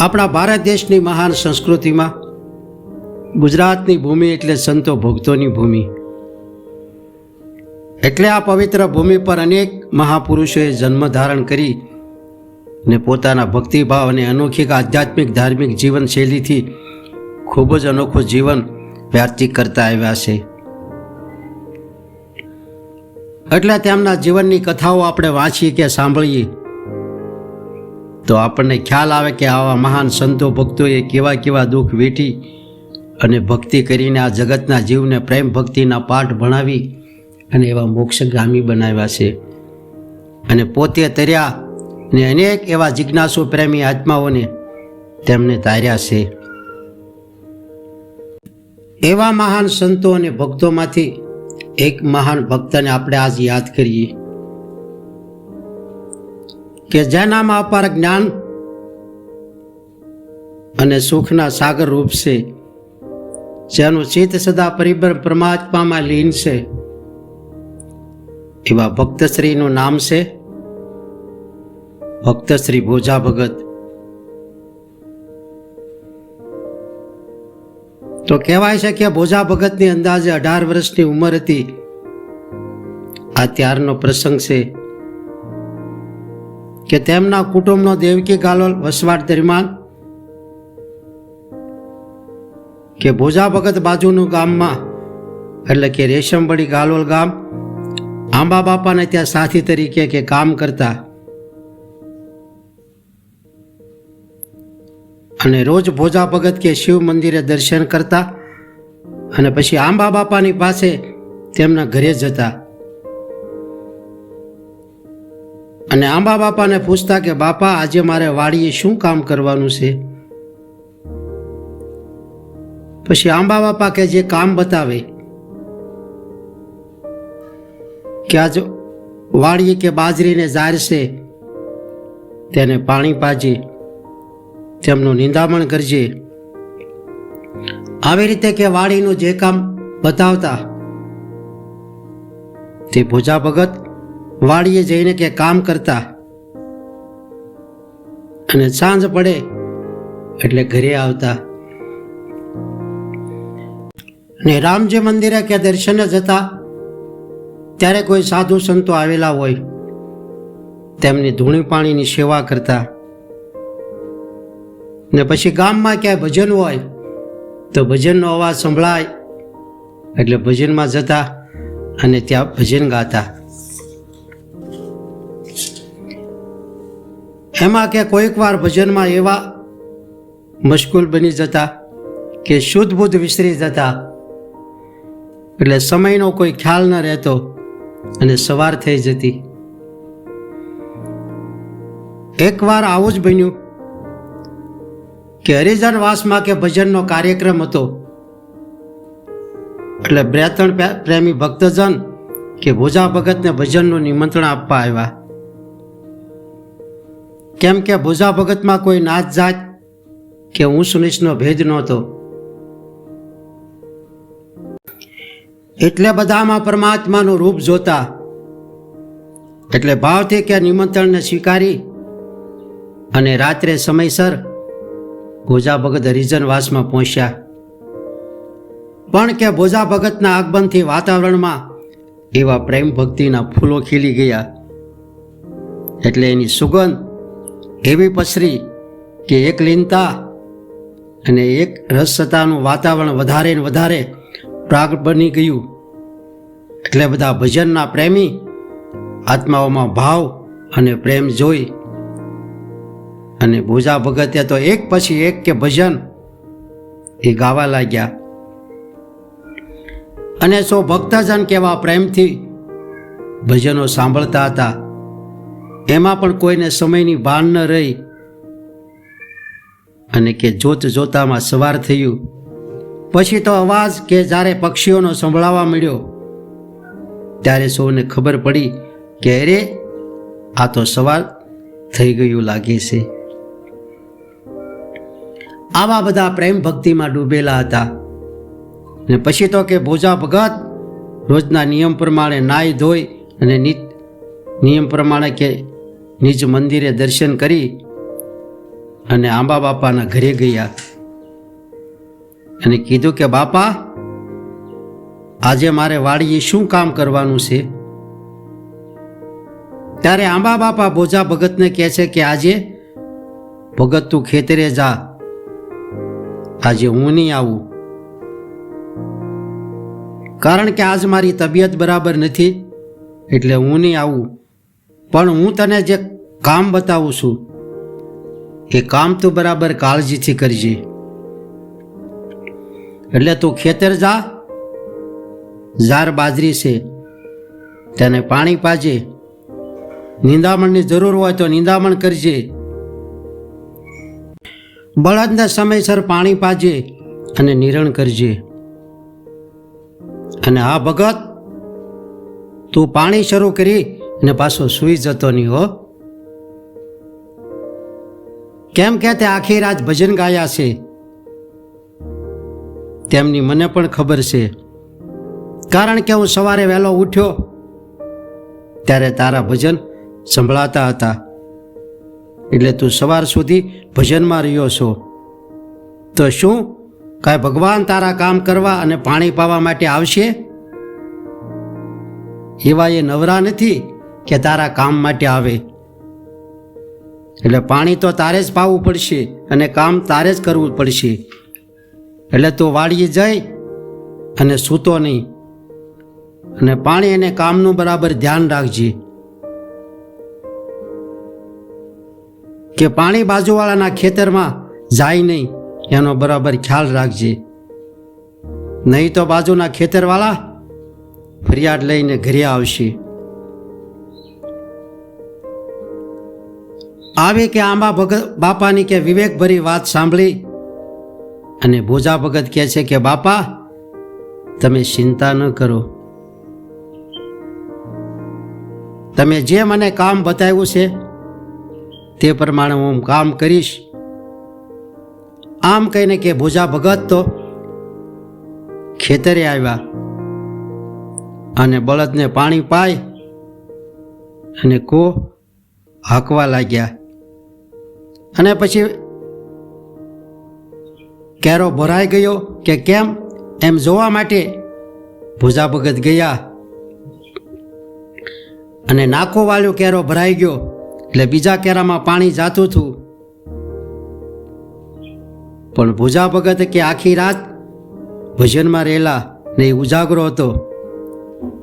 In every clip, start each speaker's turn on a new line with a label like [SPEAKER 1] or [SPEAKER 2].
[SPEAKER 1] આપણા ભારત દેશની મહાન સંસ્કૃતિમાં ગુજરાતની ભૂમિ એટલે સંતો ભક્તોની ભૂમિ. એટલે આ પવિત્ર ભૂમિ પર અનેક મહાપુરુષોએ જન્મ ધારણ કરી ને પોતાના ભક્તિભાવ અને અનોખી આધ્યાત્મિક ધાર્મિક જીવનશૈલીથી ખૂબ જ અનોખું જીવન વ્યતીત કરતા આવ્યા છે. એટલે તેમના જીવનની કથાઓ આપણે વાંચીએ કે સાંભળીએ. તો આપણને ખ્યાલ આવે કે આવા મહાન સંતો ભક્તોએ કેવા કેવા દુઃખ વેઠી અને ભક્તિ કરીને આ જગતના જીવને પ્રેમ ભક્તિના પાઠ ભણાવી અને એવા મોક્ષગામી બનાવ્યા છે. અને પોતે તર્યા અને અનેક એવા જિજ્ઞાસુ પ્રેમી આત્માઓને તેમને તાર્યા છે. એવા મહાન સંતો અને ભક્તોમાંથી એક મહાન ભક્તને આપણે આજ યાદ કરીએ. કે જેનામાં અપાર જ્ઞાન અને સુખના સાગર રૂપ છે, જેનું ચિત્ત સદા પરિબર પરમાત્મામાં લીન છે. એવા ભક્તશ્રીનું નામ છે ભક્તશ્રી ભોજા ભગત. તો કહેવાય છે કે ભોજા ભગતની અંદાજે અઢાર વર્ષની ઉંમર હતી. આ ત્યારનો પ્રસંગ છે. કે તેમના કુટુંબનો દેવકી ગાલોલ વસવાટ દરમિયાન કે ભોજા ભગત બાજુનું ગામમાં, એટલે કે રેશમબડી ગાલોલ ગામ, આંબા બાપાને ત્યાં સાથી તરીકે કે કામ કરતા. અને રોજ ભોજા ભગત કે શિવ મંદિરે દર્શન કરતા અને પછી આંબા બાપાની પાસે તેમના ઘરે જતા. અને આંબા બાપાને પૂછતા કે, બાપા, આજે મારે વાડીએ શું કામ કરવાનું છે? પછી આંબા બાપા કે, જે કામ બતાવે કે આજ વાડીએ કે બાજરીને જારશે તેને પાણી પાજે, તેમનું નિંદામણ કરજે. આવી રીતે કે વાડીનું જે કામ બતાવતા તે ભોજા ભગત વાડીએ જઈને કે કામ કરતા. અને સાંજ પડે એટલે ઘરે આવતા. ને રામજી મંદિરે કે દર્શને જતા ત્યારે કોઈ સાધુ સંતો આવેલા હોય, તેમની ધૂણી પાણીની સેવા કરતા. ને પછી ગામમાં ક્યાંય ભજન હોય, તો ભજનનો અવાજ સંભળાય, એટલે ભજનમાં જતા અને ત્યાં ભજન ગાતા. એમાં કે કોઈક વાર ભજનમાં એવા મશગુલ બની જતા કે શુદ્ધ બુદ્ધ વિસરી જતા. એટલે સમયનો કોઈ ખ્યાલ ન રહેતો અને સવાર થઈ જતી. એકવાર આવું જ બન્યું કે હરિજન વાસમાં કે ભજનનો કાર્યક્રમ હતો. એટલે બ્રેતણ પ્રેમી ભક્તજન કે ભોજા ભગતને ભજનનું નિમંત્રણ આપવા આવ્યા. કેમ કે ભોજા ભગતમાં કોઈ નાત જાત કે ઊંચ નીચનો ભેદ નહોતો. એટલે બધામાં પરમાત્માનું રૂપ જોતા, એટલે ભાવથી કે નિમંત્રણને સ્વીકારી અને રાત્રે સમયસર ભોજા ભગત હરિજનવાસમાં પહોંચ્યા. પણ કે ભોજા ભગતના આગમનથી વાતાવરણમાં એવા પ્રેમ ભક્તિના ફૂલો ખીલી ગયા. એટલે એની સુગંધ એવી પસરી કે એક લીનતા અને એક રસતાનું વાતાવરણ વધારે ને વધારે પ્રાગ બની ગયું. એટલે બધા ભજનના પ્રેમી આત્માઓમાં ભાવ અને પ્રેમ જોઈ. અને પૂજા ભગતે તો એક પછી એક કે ભજન એ ગાવા લાગ્યા. અને સો ભક્તજન કેવા પ્રેમથી ભજનો સાંભળતા હતા. એમાં પણ કોઈને સમયની ભાન ન રહી અને કે જોત જોતામાં સવાર થયું. પછી તો અવાજ કે જ્યારે પક્ષીઓનો સંભળાવા મળ્યો, ત્યારે સૌને ખબર પડી કે અરે, આ તો સવાર થઈ ગયું લાગે છે. આવા બધા પ્રેમ ભક્તિમાં ડૂબેલા હતા. ને પછી તો કે ભોજા ભગત રોજના નિયમ પ્રમાણે નાહી ધોઈ અને નિયમ પ્રમાણે કે નિજ મંદિરે દર્શન કરી અને આંબા બાપાના ઘરે ગયા. અને કીધું કે, બાપા, આજે મારે વાડીએ શું કામ કરવાનું છે? ત્યારે આંબા બાપા ભોજા ભગતને કહે છે કે, આજે ભગત તું ખેતરે જા. આજે હું નહીં આવું. કારણ કે આજ મારી તબિયત બરાબર નથી, એટલે હું નહીં આવું. પણ હું તને જે કામ બતાવું છું, એ કામ તું બરાબર કાળજીથી કરજે. એટલે તું ખેતર જા, ઝાર બાજરી છે, તેને પાણી પાજે. નિંદામણની જરૂર હોય તો નિંદામણ કરજે. બળદને સમયસર પાણી પાજે અને નિરણ કરજે. અને આ ભગત, તું પાણી શરૂ કરી અને પાછો સૂઈ જતો નહીં હો. કેમ કે તે આખી રાત ભજન ગાયા છે? તેમની મને પણ ખબર છે. કારણ કે હું સવારે વહેલો ઉઠ્યો, ત્યારે તારા ભજન સંભળાતા હતા. એટલે તું સવાર સુધી ભજનમાં રહ્યો છો. તો શું? કાંઈ ભગવાન તારા કામ કરવા અને પાણી પાવા માટે આવશે? એવા એ નવરા નથી? કે તારા કામ માટે આવે. એટલે પાણી તો તારે જ પાવું પડશે અને કામ તારે જ કરવું પડશે. એટલે તું વાડીએ જઈ અને સૂતો નહીં. અને પાણી અને કામનું બરાબર ધ્યાન રાખજે. કે પાણી બાજુવાળાના ખેતરમાં જાય નહીં, એનો બરાબર ખ્યાલ રાખજે. નહીં તો બાજુના ખેતરવાળા ફરિયાદ લઈને ઘરે આવશે. આવે કે આંબા ભગત બાપાની કે વિવેકભરી વાત સાંભળી? અને ભોજા ભગત કહે છે કે, બાપા, તમે ચિંતા ન કરો. તમે જે મને કામ બતાવ્યું છે, તે પ્રમાણે હું કામ કરીશ. આમ કહીને કે, ભોજા ભગત તો ખેતરે આવ્યા અને બળદને પાણી પાય અને કો હાંકવા લાગ્યા. અને પછી કેરો ભરાઈ ગયો કે કેમ? એમ જોવા માટે ભૂજા ભગત ગયા. અને નાકો વાળ્યો કેરો ભરાઈ ગયો. એટલે બીજા કેરામાં પાણી જાતું હતું. પણ ભૂજા ભગત કે આખી રાત ભજનમાં રહેલા ને એ ઉજાગરો હતો.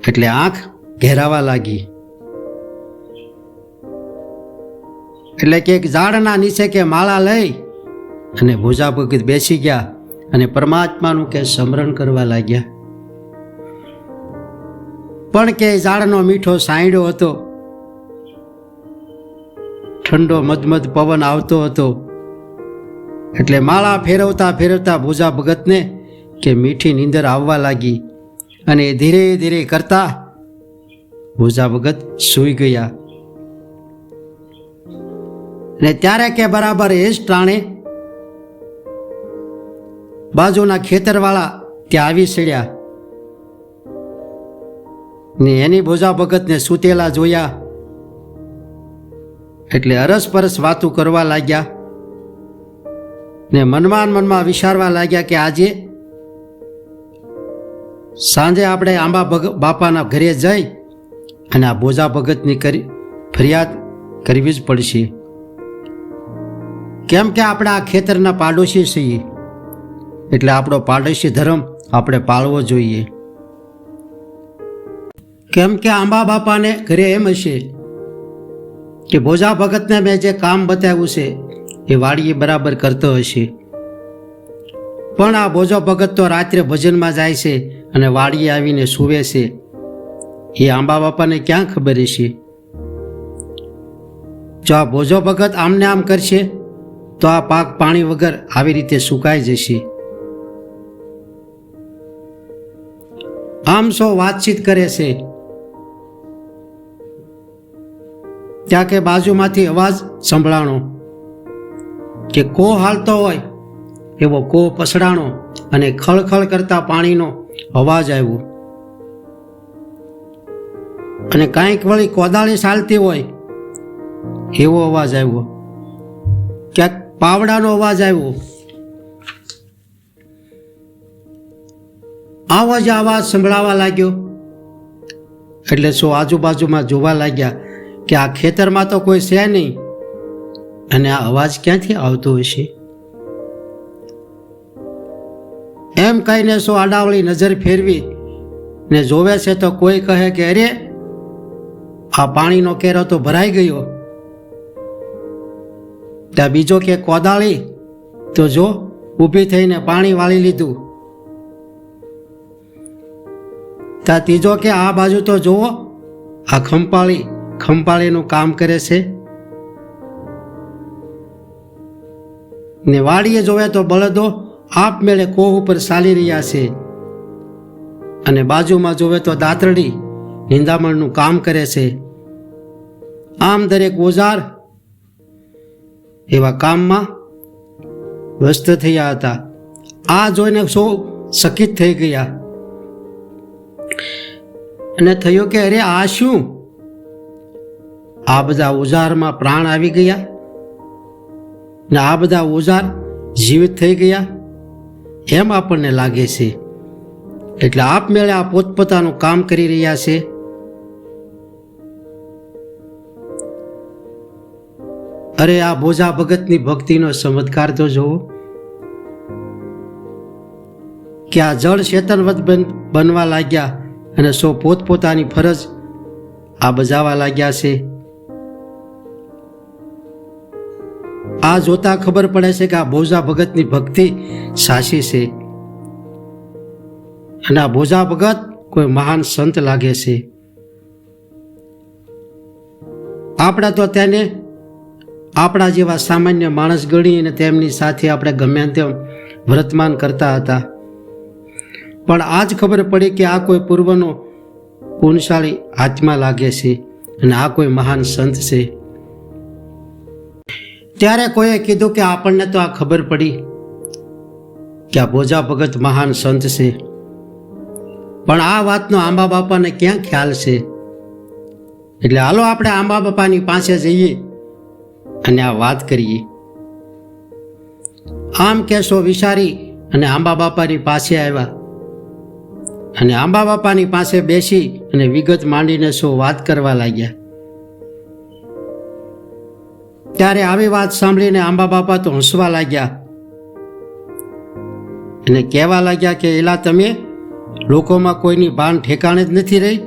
[SPEAKER 1] એટલે આંખ ઘેરાવા લાગી. એટલે કે એક ઝાડના નીચે કે માળા લઈ અને ભૂજા ભગત બેસી ગયા અને પરમાત્માનું કે સ્મરણ કરવા લાગ્યા. પણ કે ઝાડનો મીઠો સાંયડો હતો. ઠંડો મધમધ પવન આવતો હતો. એટલે માળા ફેરવતા ફેરવતા ભૂજા ભગતને કે મીઠી નીંદર આવવા લાગી અને ધીરે ધીરે કરતા ભૂજા ભગત સૂઈ ગયા. ને ત્યારે કે બરાબર એ જ ટાણે બાજુના ખેતરવાળા ત્યાં આવી ચડ્યા. ને એની ભોજા ભગતને સૂતેલા જોયા. એટલે અરસપરસ વાતું કરવા લાગ્યા. ને મનમાં મનમાં વિચારવા લાગ્યા કે આજે સાંજે આપણે આંબા બાપાના ઘરે જઈ અને આ ભોજા ભગતની કરી ફરિયાદ કરવી જ પડશે. કેમ કે આપણે આ ખેતરના પાડોશી છીએ? એટલે આપણો પાડોશી ધર્મ આપણે પાળવો જોઈએ. કેમ કે આંબા બાપાને ઘરે એમ હશે કે ભોજા ભગતને મેં જે કામ બતાવ્યું છે, એ વાડીએ બરાબર કરતો હશે. પણ આ ભોજો ભગત તો રાત્રે ભજનમાં જાય છે અને વાડીએ આવીને સૂવે છે. એ આંબા બાપાને ક્યાં ખબર હશે? જો આ ભોજો ભગત આમને આમ કરશે તો આ પાક પાણી વગર આવી રીતે સુકાઈ જશે. આમ સૌ વાતચીત કરે છે. ત્યાં કે બાજુમાંથી અવાજ સંભળાણો કે કો હાલતો હોય એવો કો પસડાણો અને ખળખળ કરતા પાણીનો અવાજ આવ્યો. અને કાંઈક વળી કોદાળી ચાલતી હોય એવો અવાજ આવ્યો. ક્યાંક પાવડાનો અવાજ આવ્યો. આવો જ અવાજ સંભળાવા લાગ્યો. એટલે શું આજુબાજુમાં જોવા લાગ્યા કે આ ખેતરમાં તો કોઈ છે નહીં અને આ અવાજ ક્યાંથી આવતો હશે? એમ કહીને શું આડાવળી નજર ફેરવી ને જોવે છે તો કોઈ કહે કે અરે, આ પાણીનો કેરો તો ભરાઈ ગયો. ત્યાં બીજો કે કોદાળી? તો જો, ઊભી થઈને પાણી વાળી લીધું. ત્યાં ત્રીજો કે આ બાજુ તો જુઓ, આ ખંપાળી, ખંપાળીનું કામ કરે છે. ને વાડીએ જોવે તો બળદો આપમેળે કોહ ઉપર ચાલી રહ્યા છે. અને બાજુમાં જોવે તો દાંતરડી નિંદામણનું કામ કરે છે. આમ દરેક ઓજાર એવા કામમાં વ્યસ્ત થયા હતા. આ જોઈને સૌ સકિત થઈ ગયા. અને થયું કે, અરે, આ શું? આ બધા ઓઝારમાં પ્રાણ આવી ગયા. ને આ બધા ઓઝાર જીવિત થઈ ગયા. એમ આપણને લાગે છે. એટલે આપમેળે આ પોતપોતાનું કામ કરી રહ્યા છે. અરે આ બોજા ભગતની ભક્તિનો ચમત્કાર તો જુઓ કે આ જળ ચેતનવત બન, બનવા લાગ્યા અને સો પોતપોતાની ફરજ આ બજાવા લાગ્યા છે. આ જોતા ખબર પડે છે કે આ ભોજા ભગતની ભક્તિ સાચી છે. અને આ ભોજા ભગત કોઈ મહાન સંત લાગે છે. આપણે તો તેને આપણા જેવા સામાન્ય માણસ ગણી અને તેમની સાથે આપણે ગમે તેમ વ્રતમાન કરતા હતા. પણ આજ ખબર પડી કે આ કોઈ પૂર્વનો પુણશાળી આત્મા લાગે છે અને આ કોઈ મહાન સંત છે. ત્યારે કોઈએ કીધું કે આપણને તો આ ખબર પડી કે આ ભોજા ભગત મહાન સંત છે. પણ આ વાતનો આંબા બાપાને ક્યાં ખ્યાલ છે? એટલે હાલો આપણે આંબા બાપાની પાસે જઈએ. અને આ વાત કરીએ. આમ કેશો વિચારી અને આંબા બાપાની પાસે આવ્યા. અને આંબા બાપાની પાસે બેસી અને વિગત માંડીને શું વાત કરવા લાગ્યા. ત્યારે આવી વાત સાંભળીને આંબા બાપા તો હસવા લાગ્યા. અને કહેવા લાગ્યા કે, એલા, તમે લોકોમાં કોઈની ભાન ઠેકાણે જ નથી રહી?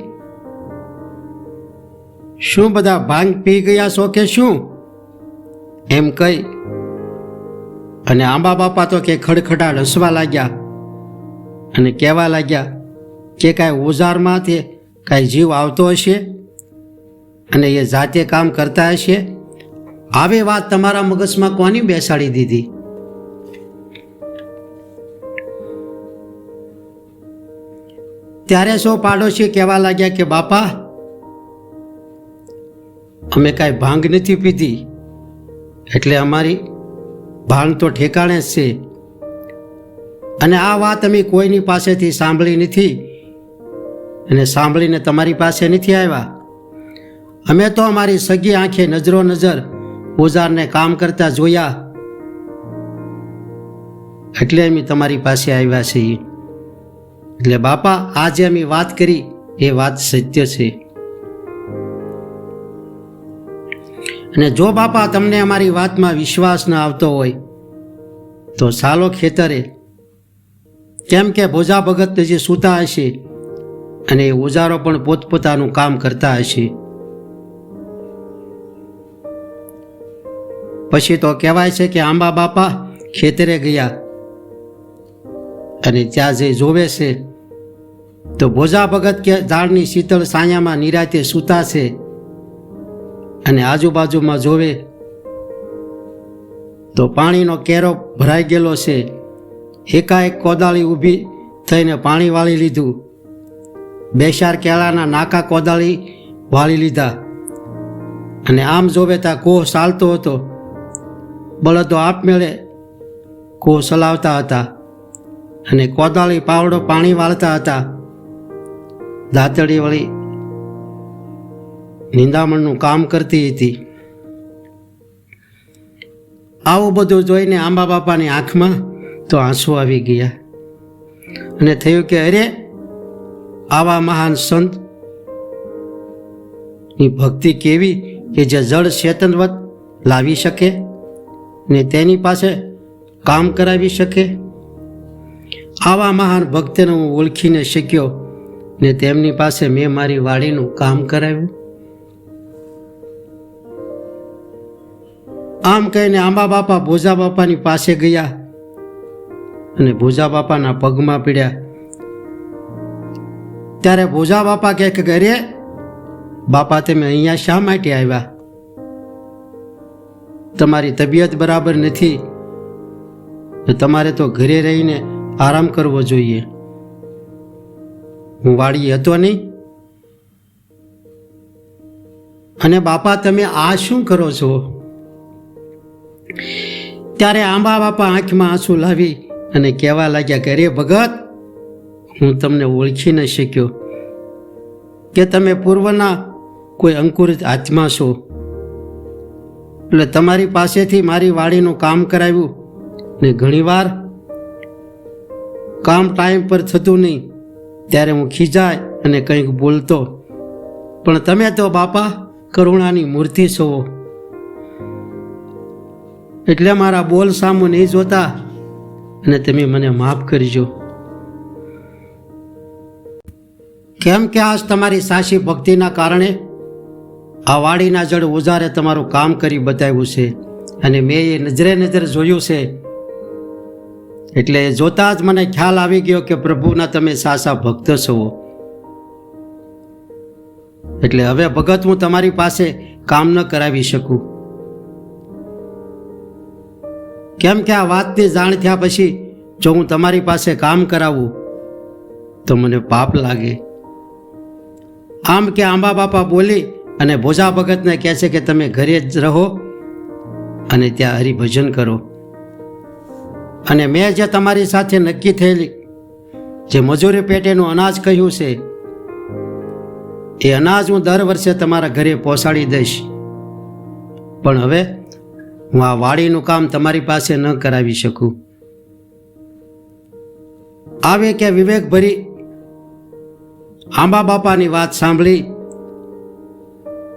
[SPEAKER 1] શું બધા ભાંગ પી ગયા છો કે શું? એમ કહી અને આંબા બાપા તો કે ખડખડાટ હસવા લાગ્યા અને કહેવા લાગ્યા કે કાંઈ ઓઝારમાંથી કાંઈ જીવ આવતો હશે અને એ જાતે કામ કરતા હશે? આવી વાત તમારા મગજમાં કોની બેસાડી દીધી? ત્યારે સૌ પાડોશી કહેવા લાગ્યા કે, બાપા, અમે કાંઈ ભાંગ નથી પીધી. એટલે અમારી ભાન તો ઠેકાણે જ છે. અને આ વાત અમે કોઈની પાસેથી સાંભળી નથી. અને સાંભળીને તમારી પાસે નથી આવ્યા. અમે તો અમારી સગી આંખે નજરો નજર ઓઝારને કામ કરતા જોયા. એટલે અમે તમારી પાસે આવ્યા છીએ. એટલે બાપા, આજે અમે વાત કરી, એ વાત સત્ય છે. અને જો બાપા તમને અમારી વાતમાં વિશ્વાસ ન આવતો હોય, તો સાલો ખેતરે, કેમ કે ભોજા ભગત જે સૂતા હશે અને એ ઓજારો પણ પોતપોતાનું કામ કરતા હશે. પછી તો કહેવાય છે કે આંબા બાપા ખેતરે ગયા અને ત્યાં જે જોવે છે, તો ભોજા ભગત કે ઝાડની શીતળ સાયામાં નિરાતે સૂતા છે. અને આજુબાજુમાં જોવે તો પાણીનો કેરો ભરાઈ ગયેલો છે. એકાએક કોદાળી ઊભી થઈને પાણી વાળી લીધું. બે ચાર કેળાના નાકા કોદાળી વાળી લીધા. અને આમ જોવે ત્યાં કોહ ચાલતો હતો. બળદો આપમેળે કોહ ચલાવતા હતા અને કોદાળી પાવડો પાણી વાળતા હતા. દાંતળી વળી નિંદામણનું કામ કરતી હતી. આવું બધું જોઈને આંબા બાપાની આંખમાં તો આંસુ આવી ગયા. અને થયું કે અરે, આવા મહાન સંતની ભક્તિ કેવી કે જે જળ ચેતનવત લાવી શકે ને તેની પાસે કામ કરાવી શકે? આવા મહાન ભક્તને હું ઓળખીને શીખ્યો ને તેમની પાસે મેં મારી વાડીનું કામ કરાવ્યું. આમ કહીને આંબા બાપા ભોજા બાપાની પાસે ગયા અને ભોજા બાપાના પગમાં પીડ્યા. ત્યારે ભોજા બાપા કહે કે, અરે, બાપા, તમે અહીંયા શા માટે આવ્યા? તમારી તબિયત બરાબર નથી. તમારે તો ઘરે રહીને આરામ કરવો જોઈએ. હું વાડી હતો નહીં. અને બાપા, તમે આ શું કરો છો? ત્યારે આંબા બાપા આંખમાં આંસુ લાવી અને કહેવા લાગ્યા અરે ભગત, હું તમને ઓળખી ન શક્યો. કે તમે પૂર્વના કોઈ અંકુરિત આત્મા છો. એટલે તમારી પાસેથી મારી વાડીનું કામ કરાવ્યું ને ઘણીવાર કામ ટાઈમ પર થતું નહીં. ત્યારે હું ખીજાય અને કંઈક બોલતો. પણ તમે તો બાપા કરુણાની મૂર્તિ છો. એટલે મારા બોલ સામું નહીં જોતા. અને તમે મને માફ કરજો. કેમ કે આજ તમારી સાચી ભક્તિના કારણે આ વાડીના જળ ઉજારે તમારું કામ કરી બતાવ્યું છે. અને મેં એ નજરે નજરે જોયું છે. એટલે જોતા જ મને ખ્યાલ આવી ગયો કે પ્રભુના તમે સાસા ભક્ત છો. એટલે હવે ભગત હું તમારી પાસે કામ ન કરાવી શકું. કેમ કે આ વાતની જાણ થયા પછી જો હું તમારી પાસે કામ કરાવું, તો મને પાપ લાગે. આમ કે આંબા બાપા બોલી અને ભોજા ભગતને કહે છે કે તમે ઘરે જ રહો અને ત્યાં હરિભજન કરો. અને મેં જે તમારી સાથે નક્કી થયેલી, જે મજૂરી પેટેનું અનાજ કહ્યું છે, એ અનાજ હું દર વર્ષે તમારા ઘરે પહોંચાડી દઈશ. પણ હવે હું આ વાડીનું કામ તમારી પાસે ન કરાવી શકું. આવે કે વિવેકભરી આંબા બાપાની વાત સાંભળી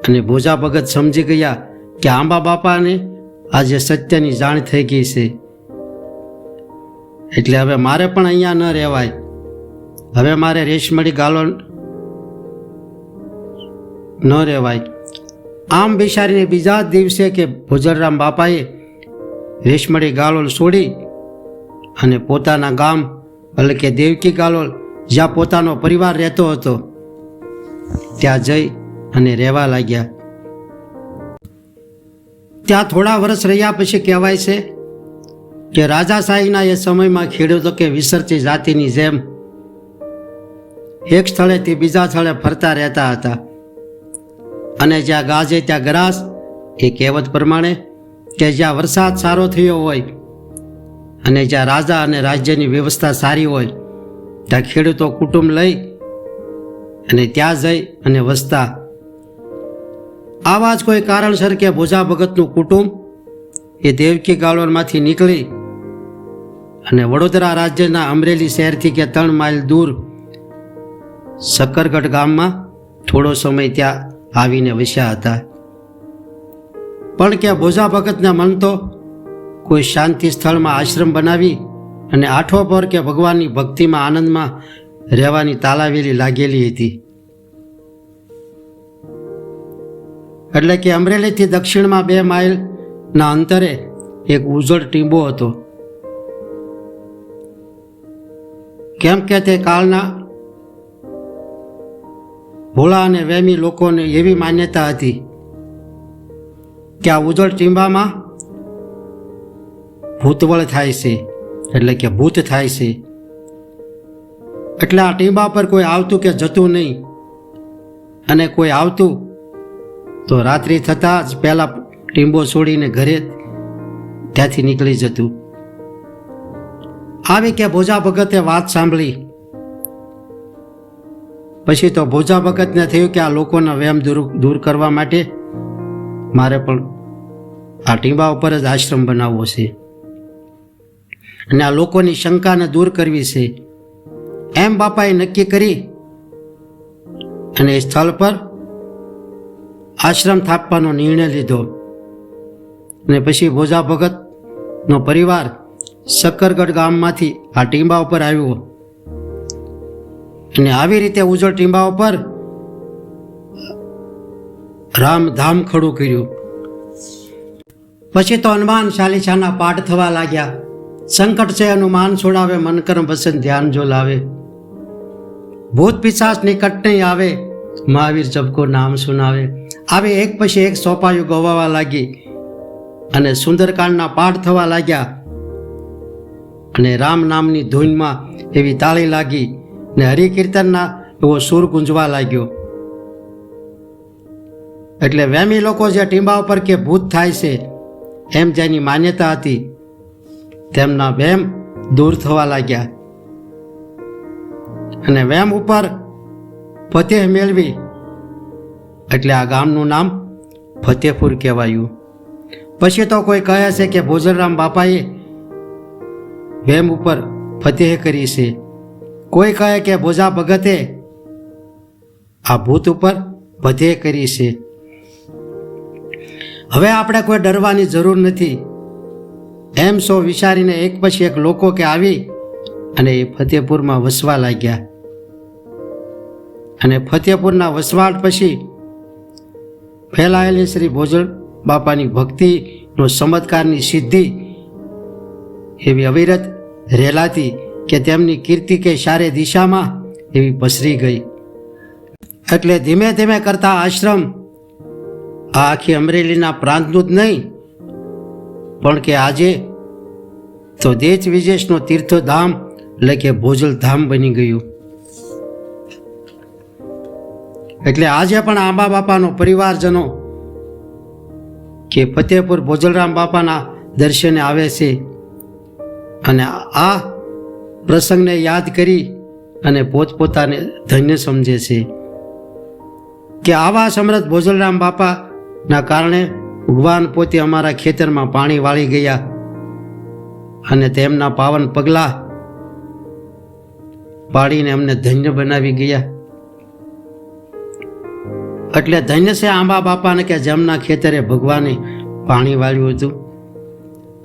[SPEAKER 1] અને ભોજા ભગત સમજી ગયા કે આંબા બાપાને આજે સત્યની જાણ થઈ ગઈ છે. એટલે હવે મારે પણ અહીંયા ન રહેવાય. હવે મારે રેશમડી ગાલો ન રહેવાય. આમ વિચારીને બીજા દિવસે કે ભોજરરામ બાપાએ રેશમડી ગાલોલ છોડી અને પોતાના ગામ એટલે કે દેવકી ગાલોલ, જ્યાં પોતાનો પરિવાર રહેતો હતો, ત્યાં જઈ અને રહેવા લાગ્યા. ત્યાં થોડા વર્ષ રહ્યા પછી કહેવાય છે કે રાજાશાહીના એ સમયમાં ખેડૂતો કે વિસરતી જાતિની જેમ એક સ્થળેથી બીજા સ્થળે ફરતા રહેતા હતા. અને જ્યાં ગાજે ત્યાં ગરાસ, એ કહેવત પ્રમાણે કે જ્યાં વરસાદ સારો થયો હોય અને જ્યાં રાજા અને રાજ્યની વ્યવસ્થા સારી હોય, ત્યાં ખેડૂતો કુટુંબ લઈ અને ત્યાં જઈ અને વસતા. આવા જ કોઈ કારણસર કે ભોજા ભગતનું કુટુંબ એ દેવકી ગાલોરમાંથી નીકળી અને વડોદરા રાજ્યના અમરેલી શહેરથી કે ત્રણ માઇલ દૂર શકરગઢ ગામમાં થોડો સમય ત્યાં આવીને વસ્યા હતા. પણ કે ભોજા ભગતના મન તો કોઈ શાંતિ સ્થળમાં આશ્રમ બનાવી અને આઠો પર કે ભગવાનની ભક્તિમાં આનંદમાં રહેવાની તાલાવેલી લાગેલી હતી. એટલે કે અમરેલીથી દક્ષિણમાં બે માઇલના અંતરે એક ઉજળ ટીંબો હતો. કેમ કે તે કાળના ભોળા અને વહેમી લોકોને એવી માન્યતા હતી કે આ ઉજળ ટીંબામાં ભૂતવળ થાય છે, એટલે કે ભૂત થાય છે. એટલે આ ટીંબા પર કોઈ આવતું કે જતું નહીં. અને કોઈ આવતું તો રાત્રિ થતાં જ પહેલાં ટીંબો છોડીને ઘરે ત્યાંથી નીકળી જતું. આવી કે ભોજા ભગતે વાત સાંભળી પછી તો ભોજા ભગતને થયું કે આ લોકોના વહેમ દૂર દૂર કરવા માટે મારે પણ આ ટીંબા ઉપર જ આશ્રમ બનાવવો છે. અને આ લોકોની શંકાને દૂર કરવી છે. એમ બાપાએ નક્કી કરી અને એ સ્થળ પર આશ્રમ થાપવાનો નિર્ણય લીધો. અને પછી ભોજા ભગતનો પરિવાર શક્કરગઢ ગામમાંથી આ ટીંબા ઉપર આવ્યો. અને આવી રીતે ઉજળ ટીંબા ઉપર રામધામ ખડું કર્યું. પછી તો હનુમાન ચાલીસાના પાઠ થવા લાગ્યા. સંકટ છે હનુમાન છોડાવે, મન કર્મ પસંદ ધ્યાન જો લાવે. ભૂત પિશાચ નિકટ નહીં આવે, મહાવીર જબકો નામ સુનાવે. આવે એક પછી એક સોપાયું ગવાવા લાગી. અને સુંદરકાંડના પાઠ થવા લાગ્યા. અને રામ નામની ધૂનમાં એવી તાળી લાગી. ને હરિકીર્તનના એવો સૂર ગુંજવા લાગ્યો. એટલે વેમી લોકો જે ટીંબા ઉપર કે ભૂત થાય છે, એમ જેની માન્યતા હતી. તેમના વેમ દૂર થવા લાગ્યા. અને વેમ ઉપર ફતેહ મેળવી, એટલે આ ગામનું નામ ફતેહપુર કહેવાયું. પછી તો કોઈ કહે છે કે ભોજનરામ બાપાએ વેમ ઉપર ફતેહ કરી છે. કોઈ કહે કે ભોજા ભગતે આ ભૂત ઉપર ફતેહ કરી છે. હવે આપણે કોઈ ડરવાની જરૂર નથી. એમ સો વિચારીને એક પછી એક લોકો કે આવી અને એ ફતેપુરમાં વસવા લાગ્યા. અને ફતેપુરના વસવાટ પછી ફેલાયેલી શ્રી ભોજળ બાપાની ભક્તિનો ચમત્કારની સિદ્ધિ એવી અવિરત રેલાતી કે તેમની કીર્તિ કે સારે દિશામાં એવી પસરી ગઈ. એટલે ધીમે ધીમે કરતા આશ્રમ આ આખી અમરેલીના પ્રાંતનું જ નહીં, પણ કે આજે તો દેશ વિદેશનો તીર્થધામ એટલે કે ભોજલ ધામ બની ગયું. એટલે આજે પણ આંબા બાપાનો પરિવારજનો કે ફતેહપુર ભોજલરામ બાપાના દર્શને આવે છે. અને આ પ્રસંગને યાદ કરી અને પોતપોતાને ધન્ય સમજે છે કે આવા સમરથ ભોજલરામ બાપાના કારણે ભગવાન પોતે અમારા ખેતરમાં પાણી વાળી ગયા અને તેમના પાવન પગલા પાડીને અમને ધન્ય બનાવી ગયા. એટલે ધન્ય છે આંબા બાપાને કે જેમના ખેતરે ભગવાને પાણી વાળ્યું હતું.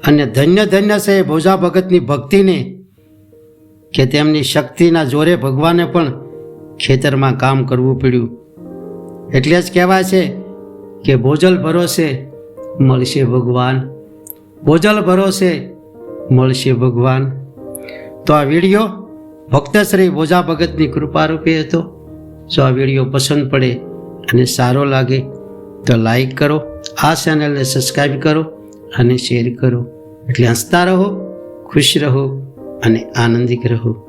[SPEAKER 1] અને ધન્ય ધન્ય છે ભોજા ભગતની ભક્તિને કે તેમની શક્તિના જોરે ભગવાને પણ ખેતરમાં કામ કરવું પડ્યું. એટલે જ કહેવાય છે કે ભોજલ ભરોસે મળશે ભગવાન. ભોજલ ભરોસે મળશે ભગવાન. તો આ વીડિયો ભક્તશ્રી ભોજા ભગતની કૃપારૂપે હતો. જો આ વીડિયો પસંદ પડે અને સારો લાગે, તો લાઈક કરો, આ ચેનલને સબસ્ક્રાઈબ કરો અને શેર કરો. એટલે હસતા રહો, ખુશ રહો. અને આનંદિત રહો.